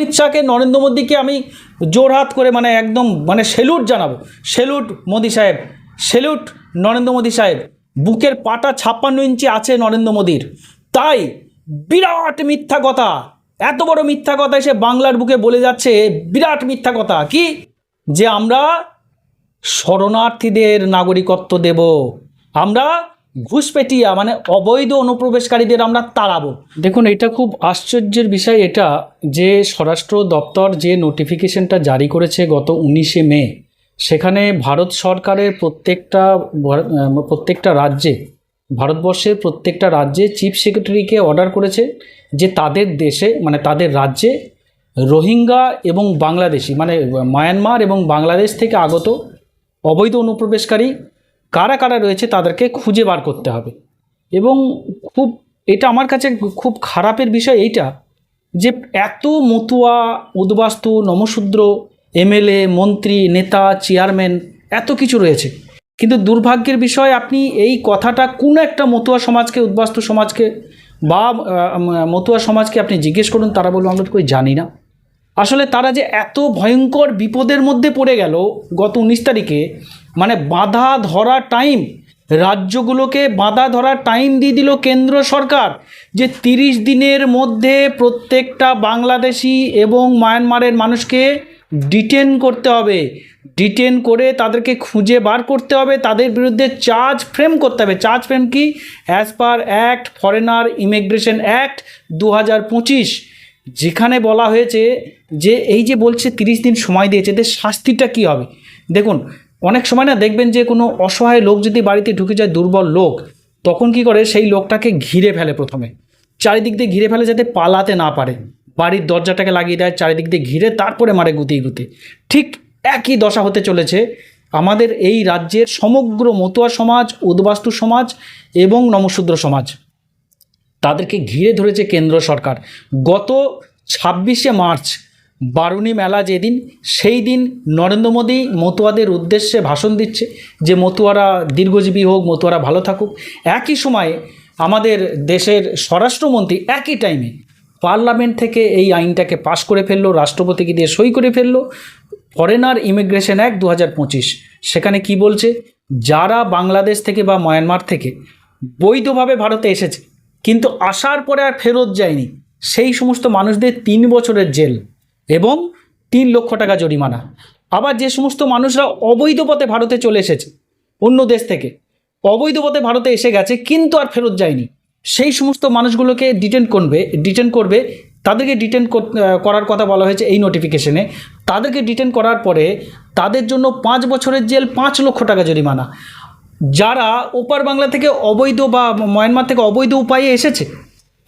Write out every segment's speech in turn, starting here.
অমিত শাহকে নরেন্দ্র মোদীকে আমি জোরহাত করে মানে একদম মানে সেলুট জানাব। সেলুট মোদি সাহেব, সেলুট নরেন্দ্র মোদী সাহেব, বুকের পাটা ছাপ্পান্ন ইঞ্চি আছে নরেন্দ্র মোদীর। তাই বিরাট মিথ্যা কথা, এত বড় মিথ্যা কথা সে বাংলার বুকে বলে যাচ্ছে, বিরাট মিথ্যা কথা। কি? যে আমরা শরণার্থীদের নাগরিকত্ব দেব, আমরা ঘুষপেটিয়া মানে অবৈধ অনুপ্রবেশকারীদের আমরা তাড়াবো। দেখুন, এটা খুব আশ্চর্যের বিষয় এটা যে স্বরাষ্ট্র দপ্তর যে নোটিফিকেশনটা জারি করেছে গত উনিশে মে, সেখানে ভারত সরকারের প্রত্যেকটা প্রত্যেকটা রাজ্যে, ভারতবর্ষের প্রত্যেকটা রাজ্যে চিফ সেক্রেটারিকে অর্ডার করেছে যে তাদের দেশে মানে তাদের রাজ্যে রোহিঙ্গা এবং বাংলাদেশি মানে মায়ানমার এবং বাংলাদেশ থেকে আগত অবৈধ অনুপ্রবেশকারী কারা কারা রয়েছে তাদেরকে খুঁজে বার করতে হবে। এবং খুব, এটা আমার কাছে খুব খারাপের বিষয় এইটা যে এত মতুয়া, উদ্বাস্তু, নমশূদ্র এমএলএ, মন্ত্রী, নেতা, চেয়ারম্যান এত কিছু রয়েছে। কিন্তু দুর্ভাগ্যের বিষয় আপনি এই কথাটা কোনো একটা মতুয়া সমাজকে, উদ্বাস্তু সমাজকে বা মতুয়া সমাজকে আপনি জিজ্ঞেস করুন, তারা বলবে, আমরা কই জানি না। আসলে তারা যে এত ভয়ঙ্কর বিপদের মধ্যে পড়ে গেল গত উনিশ তারিখে মানে বাধা ধরা টাইম রাজ্যগুলোকে বাধা ধরার টাইম দিয়ে দিল কেন্দ্র সরকার, যে তিরিশ দিনের মধ্যে প্রত্যেকটা বাংলাদেশি এবং মায়ানমারের মানুষকে ডিটেন করতে হবে। ডিটেন করে তাদেরকে খুঁজে বার করতে হবে, তাদের বিরুদ্ধে চার্জ ফ্রেম করতে হবে। চার্জ ফ্রেম কি? As per act foreigner immigration act দু হাজার পঁচিশ, যেখানে বলা হয়েছে যে, এই যে বলছে তিরিশ দিন সময় দিয়েছে, এদের শাস্তিটা কী হবে? দেখুন অনেক সময় না দেখবেন যে কোনো অসহায় লোক যদি বাড়িতে ঢুকে যায় দুর্বল লোক, তখন কি করে সেই লোকটাকে ঘিরে ফেলে প্রথমে। চারিদিক দিয়ে ঘিরে ফেলে যাতে পালাতে না পারে। বাড়ির দরজাটাকে লাগিয়ে দেয়, চারিদিক দিয়ে ঘিরে তারপরে মারে গুতিয়ে গুতিয়ে ঠিক একই দশা হতে চলেছে আমাদের এই রাজ্যের সমগ্র মতুয়া সমাজ, উদ্বাস্তু সমাজ এবং নমশূদ্র সমাজ। তাদেরকে ঘিরে ধরেছে কেন্দ্র সরকার। গত ছাব্বিশে মার্চ বারুণী মেলা যেদিন, সেই দিন নরেন্দ্র মোদী মতুয়াদের উদ্দেশ্যে ভাষণ দিচ্ছে যে মতুয়ারা দীর্ঘজীবী হোক, মতুয়ারা ভালো থাকুক। একই সময়ে আমাদের দেশের স্বরাষ্ট্রমন্ত্রী একই টাইমে পার্লামেন্ট থেকে এই আইনটাকে পাশ করে ফেলল, রাষ্ট্রপতিকে দিয়ে সই করে ফেলল। ফরেনার ইমিগ্রেশন অ্যাক্ট দু পঁচিশ, সেখানে কি বলছে? যারা বাংলাদেশ থেকে বা মায়ানমার থেকে বৈধভাবে ভারতে এসেছে, কিন্তু আসার পরে আর ফেরত যায়নি, সেই সমস্ত মানুষদের তিন বছরের জেল। এবং তিন লক্ষ টাকা জরিমানা। আবার যে সমস্ত মানুষরা অবৈধ পথে ভারতে চলে এসেছে, অন্য দেশ থেকে, অবৈধ পথে ভারতে এসে গেছে, কিন্তু আর ফেরত যায়নি। সেই সমস্ত মানুষগুলোকে ডিটেন করবে ডিটেন করবে, তাদেরকে ডিটেন করার কথা বলা হয়েছে এই নোটিফিকেশনে তাদেরকে ডিটেন করার পরে তাদের জন্য পাঁচ বছরের জেল, পাঁচ লক্ষ টাকা জরিমানা। যারা ওপার বাংলা থেকে অবৈধ বা মায়ানমার থেকে অবৈধ উপায়ে এসেছে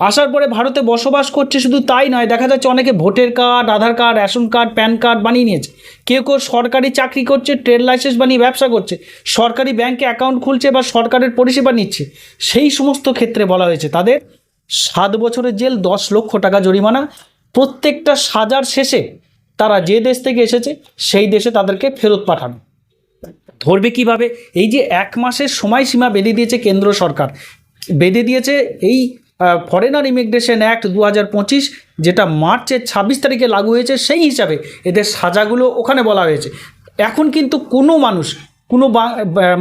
আসার পরে ভারতে বসবাস করছে শুধু তাই নয়, দেখা যাচ্ছে অনেকে ভোটের card, Aadhaar card, ration card, PAN card বানিয়ে নিয়েছে। কেউ কেউ সরকারি চাকরি করছে, ট্রেড লাইসেন্স বানিয়ে ব্যবসা করছে, সরকারি ব্যাংকে অ্যাকাউন্ট খুলছে বা সরকারের পরিষেবা নিচ্ছে। সেই সমস্ত ক্ষেত্রে বলা হয়েছে তাদের সাত বছরের জেল, দশ লক্ষ টাকা জরিমানা। প্রত্যেকটা সাজার শেষে তারা যে দেশ থেকে এসেছে, সেই দেশে তাদেরকে ফেরত পাঠানো। ধরবে কীভাবে? এই যে এক মাসের সময়সীমা বেঁধে দিয়েছে কেন্দ্র সরকার, বেঁধে দিয়েছে এই ফরেনার ইমিগ্রেশন অ্যাক্ট দু হাজার পঁচিশ, যেটা মার্চের ছাব্বিশ তারিখে লাগু হয়েছে, সেই হিসাবে এদের সাজাগুলো ওখানে বলা হয়েছে। এখন কিন্তু কোনো মানুষ, কোনো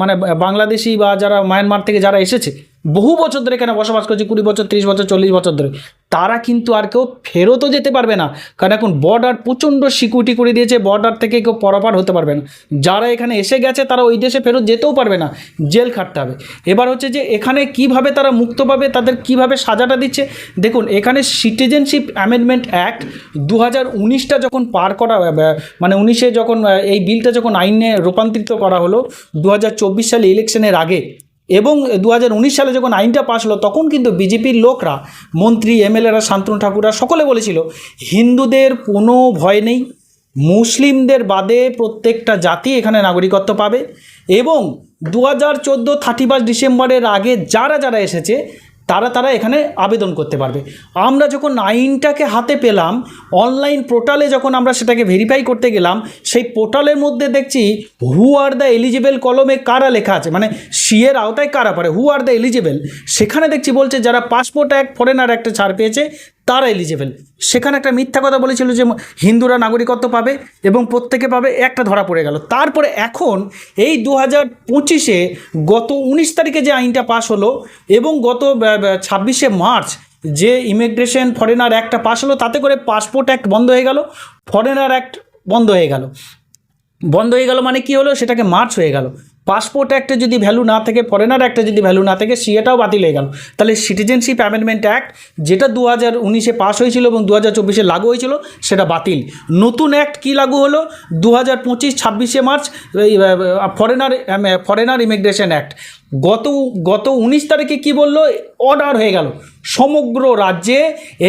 মানে বাংলাদেশি বা যারা মায়ানমার থেকে যারা এসেছে বহু বছর ধরে এখানে বসবাস করছে, কুড়ি বছর, তিরিশ বছর, চল্লিশ বছর ধরে। তারা কিন্তু আর কেউ ফেরতও যেতে পারবে না, কারণ এখন বর্ডার প্রচণ্ড সিকিউরিটি করে দিয়েছে বর্ডার থেকে কেউ পরপার হতে পারবে না। যারা এখানে এসে গেছে, তারা ওই দেশে ফেরত যেতেও পারবে না, জেল খাটতে হবে। এবার হচ্ছে যে এখানে কীভাবে তারা মুক্ত পাবে, তাদের কীভাবে সাজাটা দিচ্ছে? দেখুন, এখানে সিটিজেনশিপ অ্যামেন্ডমেন্ট অ্যাক্ট দু হাজার উনিশটা যখন পার করা মানে উনিশে যখন এই বিলটা যখন আইনে রূপান্তরিত করা হলো দু হাজার চব্বিশ সালে ইলেকশনের আগে এবং দু হাজার উনিশ সালে যখন আইনটা পাশ হলো, তখন কিন্তু বিজেপির লোকরা, মন্ত্রী, এমএলএরা, শান্তনু ঠাকুররা সকলে বলেছিল, হিন্দুদের কোনো ভয় নেই, মুসলিমদের বাদে প্রত্যেকটা জাতি এখানে নাগরিকত্ব পাবে এবং দু হাজার চোদ্দ থার্টি ডিসেম্বরের আগে যারা যারা এসেছে তারা তারা এখানে আবেদন করতে পারবে। আমরা যখন আইনটাকে হাতে পেলাম অনলাইন পোর্টালে যখন আমরা সেটাকে ভেরিফাই করতে গেলাম, সেই পোর্টালের মধ্যে দেখছি হু আর দ্য এলিজিবেল কলমে কারা লেখা আছে? মানে সি এর আওতায় কারা পারে হু আর দ্য এলিজিবেল সেখানে দেখছি বলছে যারা পাসপোর্ট অ্যাক্ট ফরেনার একটা ছাড় পেয়েছে তারা এলিজেবেল সেখানে একটা মিথ্যা কথা বলেছিল যে হিন্দুরা নাগরিকত্ব পাবে এবং প্রত্যেকে পাবে, একটা ধরা পড়ে গেল। তারপরে এখন এই দু হাজার পঁচিশে গত উনিশ তারিখে যে আইনটা পাশ হলো এবং গত ছাব্বিশে মার্চ যে ইমিগ্রেশন ফরেনার অ্যাক্টটা পাশ হলো, তাতে করে পাসপোর্ট অ্যাক্ট বন্ধ হয়ে গেল ফরেনার অ্যাক্ট বন্ধ হয়ে গেল। বন্ধ হয়ে গেল মানে কি হলো? সেটাকে মার্চ হয়ে গেল। পাসপোর্ট একটা যদি ভ্যালু না থাকে ফরেনার একটা যদি ভ্যালু না থাকে, সিএটাও বাতিল হয়ে গেল। তাহলে সিটিজেনশিপ অ্যামেন্ডমেন্ট অ্যাক্ট যেটা দু হাজার উনিশে পাস হয়েছিল এবং দু হাজার চব্বিশে লাগু হয়েছিল, সেটা বাতিল। নতুন অ্যাক্ট কী লাগু হলো? দু হাজার পঁচিশ, ছাব্বিশে March foreigner foreigner immigration act গত গত উনিশ তারিখে কি বলল? অর্ডার হয়ে গেল। সমগ্র রাজ্যে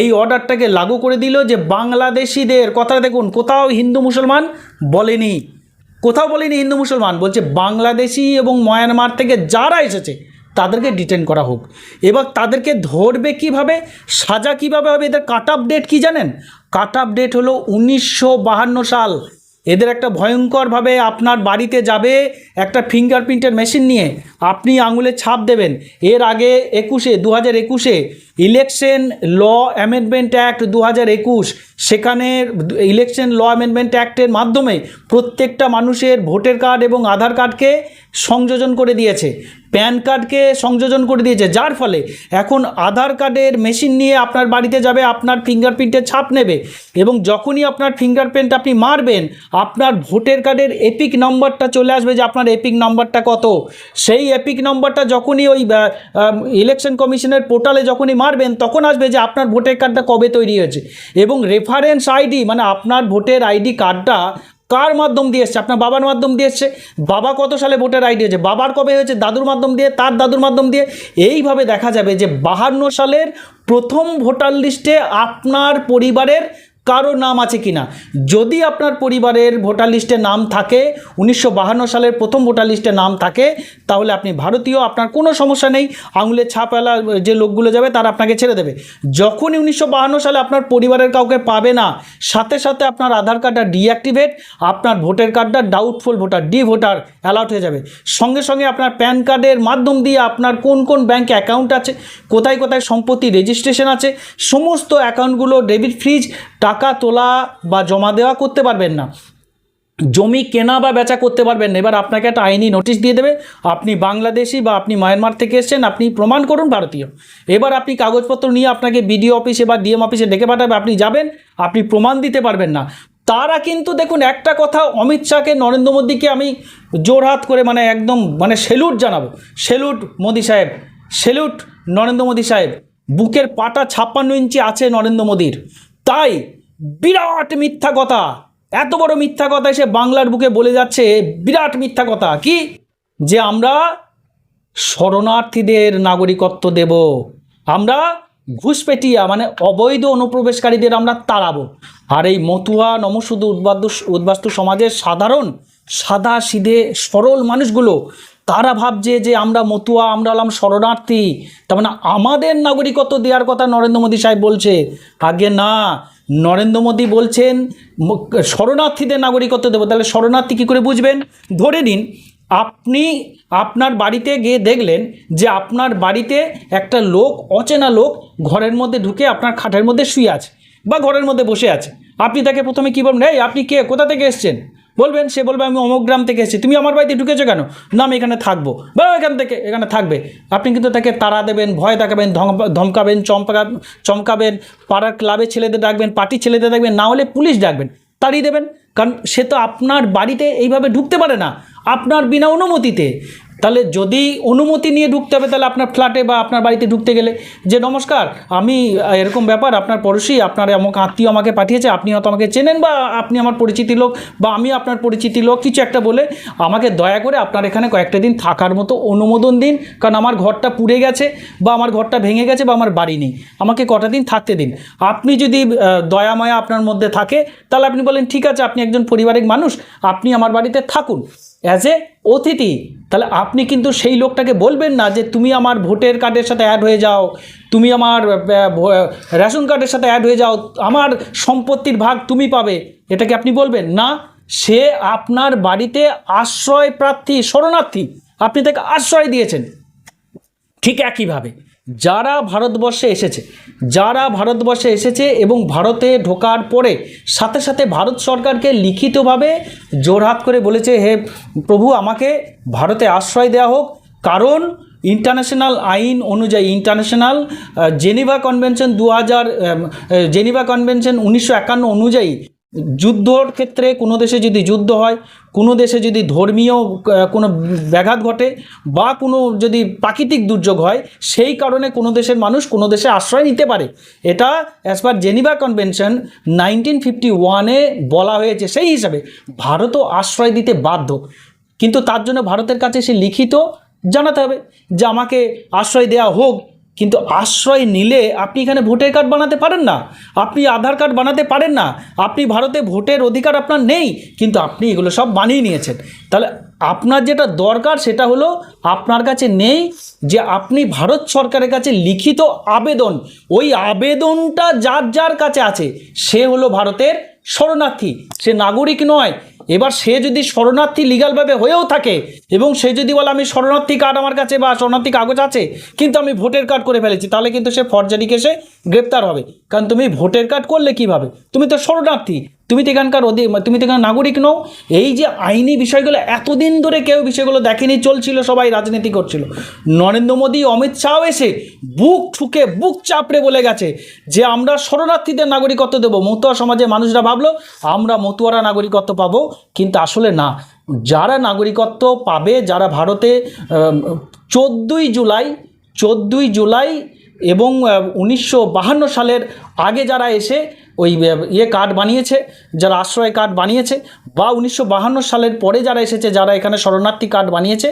এই অর্ডারটাকে লাগু করে দিল যে বাংলাদেশিদের কথা দেখুন, কোথাও হিন্দু মুসলমান বলেনি। কোথাও বলিনি হিন্দু মুসলমান, বলছে বাংলাদেশি এবং মায়ানমার থেকে যারা এসেছে, তাদেরকে ডিটেন করা হোক। এবার তাদেরকে ধরবে কীভাবে? সাজা কীভাবে হবে? এদের কাট আপ ডেট কী জানেন? কাট আপ ডেট হলো উনিশশো সাল। এদের একটা ভয়ঙ্করভাবে আপনার বাড়িতে যাবে একটা ফিঙ্গারপ্রিন্টের মেশিন নিয়ে। আপনি আঙুলে ছাপ দেবেন। এর আগে একুশে দু হাজার একুশে ইলেকশন ল অ্যামেন্ডমেন্ট অ্যাক্ট দু হাজার একুশ, সেখানে ইলেকশন ল অ্যামেন্ডমেন্ট অ্যাক্টের মাধ্যমে প্রত্যেকটা মানুষের ভোটার কার্ড এবং আধার কার্ডকে সংযোজন করে দিয়েছে। প্যান কার্ডকে সংযোজন করে দিয়েছে, যার ফলে এখন আধার কার্ডের মেশিন নিয়ে আপনার বাড়িতে যাবে, আপনার ফিঙ্গারপ্রিন্টের ছাপ নেবে এবং যখনই আপনার ফিঙ্গারপ্রিন্ট আপনি মারবেন, আপনার ভোটের কার্ডের এপিক নম্বরটা চলে আসবে যে আপনার এপিক নম্বরটা কত। সেই এপিক নম্বরটা যখনই ওই ইলেকশন কমিশনের পোর্টালে যখনই মারবেন, তখন আসবে যে আপনার ভোটের কার্ডটা কবে তৈরি হয়েছে। এবং রেফারেন্স আইডি মানে আপনার ভোটের আইডি কার্ডটা কার মাধ্যম দিয়ে এসছে? আপনার বাবার মাধ্যম দিয়ে এসছে? বাবা কত সালে ভোটের আইডি হয়েছে? বাবার কবে হয়েছে? দাদুর মাধ্যম দিয়ে, তার দাদুর মাধ্যম দিয়ে? এইভাবে দেখা যাবে যে বাহান্ন সালের প্রথম ভোটার লিস্টে আপনার পরিবারের কারও নাম আছে কিনা যদি আপনার পরিবারের ভোটার লিস্টে নাম থাকে, উনিশশো সালের প্রথম ভোটার লিস্টে নাম থাকে, তাহলে আপনি ভারতীয়, আপনার কোনো সমস্যা নেই আঙুলের ছাপওয়ালা যে লোকগুলো যাবে তারা আপনাকে ছেড়ে দেবে। যখনই উনিশশো সালে আপনার পরিবারের কাউকে পাবে না, সাথে সাথে আপনার আধার কার্ডটা ডিঅ্যাক্টিভেট, আপনার ভোটার কার্ডটা ডাউটফুল ভোটার ডি ভোটার অ্যালাউট হয়ে যাবে। সঙ্গে সঙ্গে আপনার প্যান কার্ডের মাধ্যম দিয়ে আপনার কোন কোন ব্যাংকে অ্যাকাউন্ট আছে, কোথায় কোথায় সম্পত্তি রেজিস্ট্রেশন আছে, সমস্ত অ্যাকাউন্টগুলো ডেবিট ফ্রিজ টাকা তোলা বা জমা দেওয়া করতে পারবেন না। জমি কেনা বা বেচা করতে পারবেন না। এবার আপনাকে একটা আইনি নোটিশ দিয়ে দেবে, আপনি বাংলাদেশি বা আপনি মায়ানমার থেকে এসেছেন, আপনি প্রমাণ করুন ভারতীয়। এবার আপনি কাগজপত্র নিয়ে আপনাকে বিডিও অফিসে বা ডিএম অফিসে ডেকে পাঠাবে, আপনি যাবেন, আপনি প্রমাণ দিতে পারবেন না। তারা কিন্তু দেখুন, একটা কথা অমিত শাহকে, নরেন্দ্র মোদীকে আমি জোরহাত করে মানে একদম মানে সেলুট জানাব। সেলুট মোদী সাহেব, সেলুট নরেন্দ্র মোদী সাহেব, বুকের পাটা ছাপ্পান্ন ইঞ্চি আছে নরেন্দ্র মোদীর। তাই বিরাট মিথ্যা কথা। এত বড় মিথ্যা কথা এসে বাংলার বুকে বলে যাচ্ছে, বিরাট মিথ্যা কথা। কি? যে আমরা শরণার্থীদের নাগরিকত্ব দেব। আমরা ঘুষপেটিয়া মানে অবৈধ অনুপ্রবেশকারীদের আমরা তাড়াবো। আর এই মতুয়া নমশুদ্ধ উদ্বাস্তু উদ্বাস্তু সমাজের সাধারণ, সাদা সিধে সরল মানুষগুলো, তারা ভাবছে যে আমরা মতুয়া, আমরা হলাম শরণার্থী। তার মানে আমাদের নাগরিকত্ব দেওয়ার কথা নরেন্দ্র মোদী সাহেব বলছে। আগে না নরেন্দ্র মোদী বলছেন শরণার্থীদের নাগরিকত্ব দেবো। তাহলে শরণার্থী কী করে বুঝবেন? ধরে নিন, আপনি আপনার বাড়িতে গিয়ে দেখলেন যে আপনার বাড়িতে একটা লোক, অচেনা লোক ঘরের মধ্যে ঢুকে আপনার খাটের মধ্যে শুয়ে আছে বা ঘরের মধ্যে বসে আছে। আপনি তাকে প্রথমে কী বলবেন, এই, আপনি কে? কোথা থেকে এসছেন? বলবেন, সে বলবে, আমি অমুক গ্রাম থেকে এসেছি। তুমি আমার বাড়িতে ঢুকেছো কেন? না, আমি এখানে থাকব। বা এখান থেকে, এখানে থাকবে। আপনি কিন্তু তাকে তাড়া দেবেন, ভয় দেখাবেন, ধম- ধমকাবেন, চমকা, চমকাবেন, পাড়ার ক্লাবে ছেলেদের ডাকবেন পার্টি ছেলেদের ডাকবেন, না হলে পুলিশ ডাকবেন তাড়িয়ে দেবেন। কারণ সে তো আপনার বাড়িতে এইভাবে ঢুকতে পারে না। আপনার বিনা অনুমতিতে। তাহলে যদি অনুমতি নিয়ে ঢুকতে হবে তাহলে আপনার ফ্ল্যাটে বা আপনার বাড়িতে ঢুকতে গেলে যে নমস্কার আমি এরকম ব্যাপার আপনার পড়োশি আপনার আমাকে আত্মীয় আমাকে পাঠিয়েছে আপনি হয়তো আমাকে চেনেন বা আপনি আমার পরিচিতি লোক বা আমি আপনার পরিচিতি লোক কিছু একটা বলে আমাকে দয়া করে আপনার এখানে কয়েকটা দিন থাকার মতো অনুমোদন দিন। কারণ আমার ঘরটা পুড়ে গেছে বা আমার ঘরটা ভেঙে গেছে বা আমার বাড়ি নেই। আমাকে কটা দিন থাকতে দিন। আপনি যদি আহ, দয়া মায়া আপনার মধ্যে থাকে তাহলে আপনি বলেন ঠিক আছে আপনি একজন পারিবারিক মানুষ আপনি আমার বাড়িতে থাকুন। অ্যাজ এ অতিথি তাহলে আপনি কিন্তু সেই লোকটাকে বলবেন না যে তুমি আমার ভোটের কার্ডের সাথে অ্যাড হয়ে যাও, তুমি আমার রেশন কার্ডের সাথে অ্যাড হয়ে যাও, আমার সম্পত্তির ভাগ তুমি পাবে। এটাকে আপনি বলবেন, না, সে আপনার বাড়িতে আশ্রয় প্রার্থী, শরণার্থী, আপনি তাকে আশ্রয় দিয়েছেন। ঠিক একইভাবে। যারা ভারতবর্ষে এসেছে, যারা ভারতবর্ষে এসেছে এবং ভারতে ঢোকার পরে সাথে সাথে ভারত সরকারকে লিখিতভাবে জোরহাত করে বলেছে, হে প্রভু, আমাকে ভারতে আশ্রয় দেওয়া হোক। কারণ ইন্টারন্যাশনাল আইন অনুযায়ী, ইন্টারন্যাশনাল জেনিভা কনভেনশন দু হাজার জেনিভা কনভেনশন উনিশশো একান্ন অনুযায়ী যুদ্ধর ক্ষেত্রে কোনো দেশে যদি যুদ্ধ হয়, কোনো দেশে যদি ধর্মীয় কোনো ব্যাঘাত ঘটে বা কোনো যদি প্রাকৃতিক দুর্যোগ হয়, সেই কারণে কোনো দেশের মানুষ কোনো দেশে আশ্রয় নিতে পারে। এটা as per Geneva convention nineteen fifty ওয়ানে বলা হয়েছে সেই হিসাবে ভারতও আশ্রয় দিতে বাধ্য। কিন্তু তার জন্য ভারতের কাছে সে লিখিত জানাতে হবে যে আমাকে আশ্রয় দেওয়া হোক। কিন্তু আশ্রয় নিলে আপনি এখানে ভোটার কার্ড বানাতে পারেন না। আপনি আধার কার্ড বানাতে পারেন না। আপনি ভারতে ভোটের অধিকার আপনার নেই, কিন্তু আপনি এগুলো সব বানিয়ে নিয়েছেন। তাহলে আপনার যেটা দরকার সেটা হলো আপনার কাছে নেই যে আপনি ভারত সরকারের কাছে লিখিত আবেদন। ওই আবেদনটা যার যার কাছে আছে, সে হলো ভারতের শরণার্থী। সে নাগরিক নয়। এবার সে যদি শরণার্থী লিগালভাবে হয়েও থাকে এবং সে যদি বলে, আমি শরণার্থী কার্ড আমার কাছে বা শরণার্থী কাগজ আছে, কিন্তু আমি ভোটের কার্ড করে ফেলেছি, তাহলে কিন্তু সে ফরজারিকে কেসে গ্রেপ্তার হবে। কারণ তুমি ভোটের কার্ড করলে কীভাবে? তুমি তো শরণার্থী। তুমি তো এখানকার অধি তুমি তো এখানে নাগরিক নও। এই যে আইনি বিষয়গুলো, এতদিন ধরে কেউ বিষয়গুলো দেখেনি, চলছিল, সবাই রাজনীতি করছিল। নরেন্দ্র মোদী, অমিত শাহ এসে বুক ঠুকে, বুক চাপড়ে বলে গেছে যে আমরা শরণার্থীদের নাগরিকত্ব দেবো। মতুয়া সমাজে মানুষরা ভাবলো, আমরা মতুয়ারা নাগরিকত্ব পাবো। কিন্তু আসলে না। যারা নাগরিকত্ব পাবে, যারা ভারতে চোদ্দোই জুলাই চোদ্দোই জুলাই এবং উনিশশো সালের আগে যারা এসে ওই ইয়ে কার্ড বানিয়েছে, যারা আশ্রয় কার্ড বানিয়েছে, বা উনিশশো সালের পরে যারা এসেছে, যারা এখানে শরণার্থী কার্ড বানিয়েছে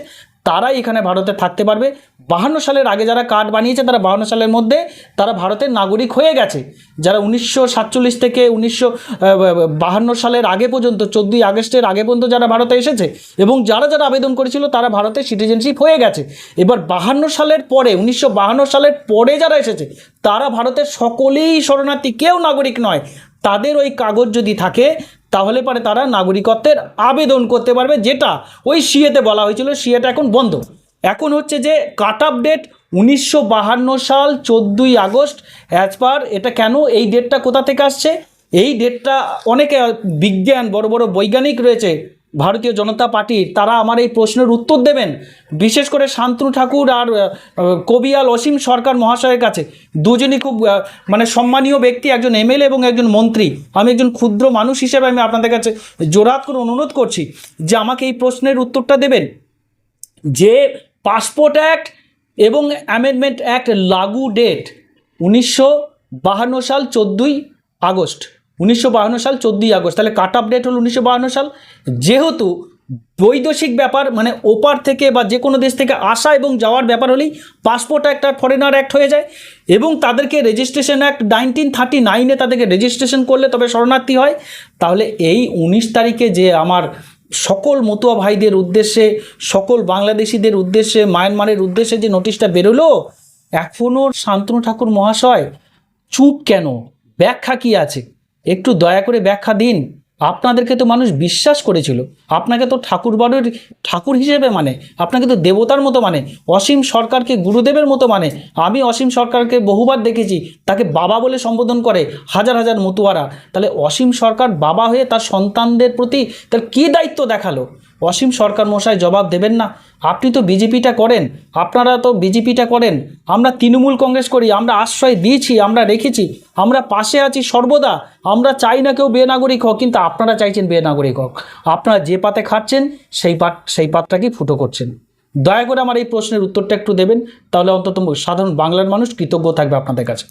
তারাই এখানে ভারতে থাকতে পারবে। বাহান্ন সালের আগে যারা কার্ড বানিয়েছে, তারা বাহান্ন সালের মধ্যে তারা ভারতের নাগরিক হয়ে গেছে। যারা উনিশশো সাতচল্লিশ থেকে উনিশশো বাহান্ন সালের আগে পর্যন্ত, চোদ্দোই আগস্টের আগে পর্যন্ত যারা ভারতে এসেছে এবং যারা যারা আবেদন করেছিল, তারা ভারতের সিটিজেনশিপ হয়ে গেছে। এবার বাহান্ন সালের পরে, উনিশশো সালের পরে যারা এসেছে, তারা ভারতের সকলেই শরণার্থী, কেউ নাগরিক নয়। তাদের ওই কাগজ যদি থাকে, তাহলে পরে তারা নাগরিকত্বের আবেদন করতে পারবে, যেটা ওই সিএতে বলা হয়েছিল, সিএটা এখন বন্ধ। এখন হচ্ছে যে কাট আপ ডেট উনিশশো সাল চোদ্দোই আগস্ট অ্যাজ পার এটা কেন, এই ডেটটা কোথা থেকে আসছে? এই ডেটটা অনেকে বিজ্ঞান, বড় বড় বৈজ্ঞানিক রয়েছে ভারতীয় জনতা পার্টির, তারা আমার এই প্রশ্নের উত্তর দেবেন। বিশেষ করে শান্তনু ঠাকুর আর কবিয়াল অসীম সরকার মহাশয়ের কাছে। দুজনই খুব মানে সম্মানীয় ব্যক্তি, একজন এমএলএ এবং একজন মন্ত্রী। আমি একজন ক্ষুদ্র মানুষ হিসেবে আমি আপনাদের কাছে জোরাত করে অনুরোধ করছি যে আমাকে এই প্রশ্নের উত্তরটা দেবেন। যে পাসপোর্ট অ্যাক্ট এবং অ্যামেন্ডমেন্ট অ্যাক্ট লাগু ডেট উনিশশো বাহান্ন সাল চোদ্দোই আগস্ট। উনিশশো সাল চোদ্দোই আগস্ট। তাহলে কাট অফ ডেট হল উনিশশো সাল। যেহেতু বৈদেশিক ব্যাপার মানে ওপার থেকে বা যে কোনো দেশ থেকে আসা এবং যাওয়ার ব্যাপার হলেই পাসপোর্ট অ্যাক্ট আর ফরেনার অ্যাক্ট হয়ে যায় এবং তাদেরকে রেজিস্ট্রেশন অ্যাক্ট নাইনটিন থার্টি নাইনে তাদেরকে রেজিস্ট্রেশন করলে তবে শরণার্থী হয়। তাহলে এই উনিশ তারিখে যে আমার সকল মতুয়া ভাইদের উদ্দেশ্যে, সকল বাংলাদেশিদের উদ্দেশ্যে, মায়ানমারের উদ্দেশ্যে যে নোটিশটা বেরোলো এখনও শান্তনু ঠাকুর মহাশয় চুপ কেন? ব্যাখ্যা কি আছে? একটু দয়া করে ব্যাখ্যা দিন। আপনাদেরকে তো মানুষ বিশ্বাস করেছিল। আপনাকে তো ঠাকুর বাড়ির ঠাকুর হিসেবে মানে আপনাকে তো দেবতার মতো মানে অসীম সরকারকে গুরুদেবের মতো মানে। আমি অসীম সরকারকে বহুবার দেখেছি, তাকে বাবা বলে সম্বোধন করে হাজার হাজার মতুয়ারা। তাহলে অসীম সরকার বাবা হয়ে তার সন্তানদের প্রতি তার কী দায়িত্ব দেখাল? অসীম সরকার মশাই জবাব দেবেন না। আপনি তো বিজেপিটা করেন, আপনারা তো বিজেপিটা করেন। আমরা তৃণমূল কংগ্রেস করি, আমরা আশ্রয় দিয়েছি, আমরা রেখেছি, আমরা পাশে আছি সর্বদা। আমরা চাই না কেউ বেনাগরিক হোক, কিন্তু আপনারা চাইছেন বেনাগরিক হোক। আপনারা যে পাতে খাচ্ছেন সেই পাত সেই পাতটাকেই ফুটো করছেন। দয়া করে আমার এই প্রশ্নের উত্তরটা একটু দেবেন, তাহলে অন্তত সাধারণ বাংলার মানুষ কৃতজ্ঞ থাকবে আপনাদের কাছে।